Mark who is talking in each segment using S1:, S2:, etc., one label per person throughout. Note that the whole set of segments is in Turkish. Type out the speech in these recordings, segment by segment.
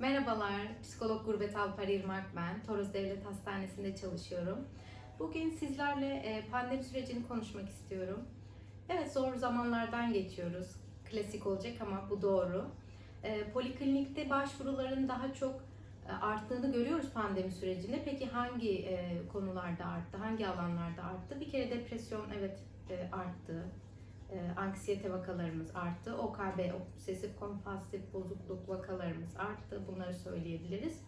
S1: Merhabalar, psikolog Gurbet Alper İrmak ben. Toros Devlet Hastanesi'nde çalışıyorum. Bugün sizlerle e, pandemi sürecini konuşmak istiyorum. Evet, zor zamanlardan geçiyoruz. Klasik olacak ama bu doğru. E, Poliklinikte başvuruların daha çok e, arttığını görüyoruz pandemi sürecinde. Peki hangi konularda arttı, hangi alanlarda arttı? Bir kere depresyon evet arttı. E, anksiyete vakalarımız arttı. OKB, obsesif kompulsif bozukluk vakalarımız arttı. Bunları söyleyebiliriz.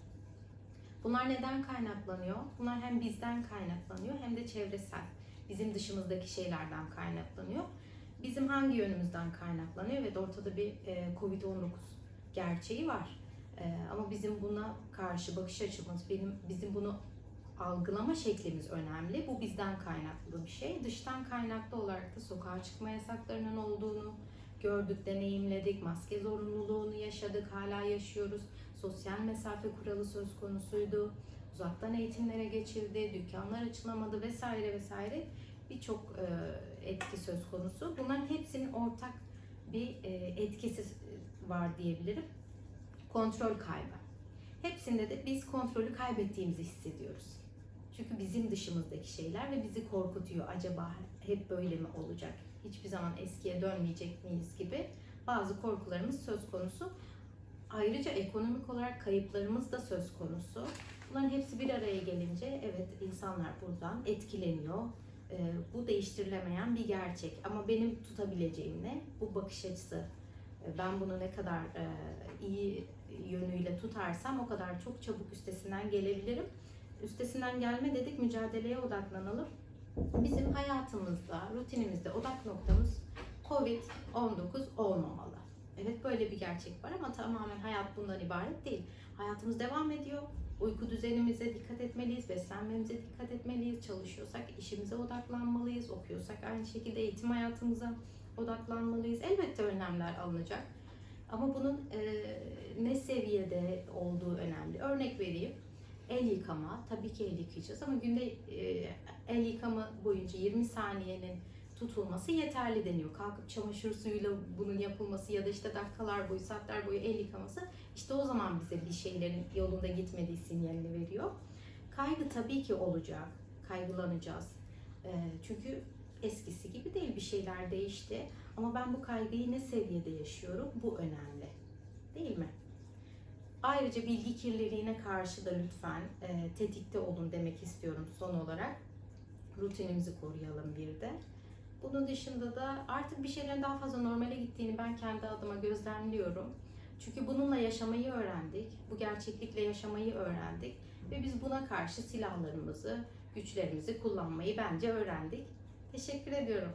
S1: Bunlar neden kaynaklanıyor? Bunlar hem bizden kaynaklanıyor hem de çevresel, bizim dışımızdaki şeylerden kaynaklanıyor. Bizim hangi yönümüzden kaynaklanıyor? Evet ortada bir e, Covid-19 gerçeği var. E, ama bizim buna karşı bakış açımız, benim bizim bunu algılama şeklimiz önemli. Bu bizden kaynaklı bir şey. Dıştan kaynaklı olarak da sokağa çıkma yasaklarının olduğunu gördük, deneyimledik. Maske zorunluluğunu yaşadık, hala yaşıyoruz. Sosyal mesafe kuralı söz konusuydu. Uzaktan eğitimlere geçildi, dükkanlar açılamadı vesaire vesaire. Birçok e, etki söz konusu. Bunların hepsinin ortak bir e, etkisi var diyebilirim. Kontrol kaybı. Hepsinde de biz kontrolü kaybettiğimizi hissediyoruz. Çünkü bizim dışımızdaki şeyler ve bizi korkutuyor. Acaba hep böyle mi olacak? Hiçbir zaman eskiye dönmeyecek miyiz gibi bazı korkularımız söz konusu. Ayrıca ekonomik olarak kayıplarımız da söz konusu. Bunların hepsi bir araya gelince evet insanlar buradan etkileniyor. Ee, bu değiştirilemeyen bir gerçek. Ama benim tutabileceğim ne? Bu bakış açısı. Ee, Ben bunu ne kadar e, iyi yönüyle tutarsam o kadar çok çabuk üstesinden gelebilirim. Üstesinden gelme dedik mücadeleye odaklanalım. Bizim hayatımızda, rutinimizde odak noktamız Covid-19 olmamalı. Evet böyle bir gerçek var ama tamamen hayat bundan ibaret değil. Hayatımız devam ediyor. Uyku düzenimize dikkat etmeliyiz, beslenmemize dikkat etmeliyiz. Çalışıyorsak işimize odaklanmalıyız, okuyorsak aynı şekilde eğitim hayatımıza odaklanmalıyız. Elbette önlemler alınacak. Ama bunun e, ne seviyede olduğu önemli. Örnek vereyim. El yıkama, tabii ki el yıkayacağız ama günde e, el yıkama boyunca 20 saniyenin tutulması yeterli deniyor. Kalkıp çamaşır suyuyla bunun yapılması ya da işte dakikalar boyu, saatler boyu el yıkaması işte o zaman bize bir şeylerin yolunda gitmediği sinyalini veriyor. Kaygı tabii ki olacak, kaygılanacağız. E, çünkü eskisi gibi değil bir şeyler değişti. Ama ben bu kaygıyı ne seviyede yaşıyorum? Bu önemli. Değil mi? Ayrıca bilgi kirliliğine karşı da lütfen e, tetikte olun demek istiyorum son olarak. Rutinimizi koruyalım bir de. Bunun dışında da artık bir şeylerin daha fazla normale gittiğini ben kendi adıma gözlemliyorum. Çünkü bununla yaşamayı öğrendik. Bu gerçeklikle yaşamayı öğrendik. Ve biz buna karşı silahlarımızı, güçlerimizi kullanmayı bence öğrendik. Teşekkür ediyorum.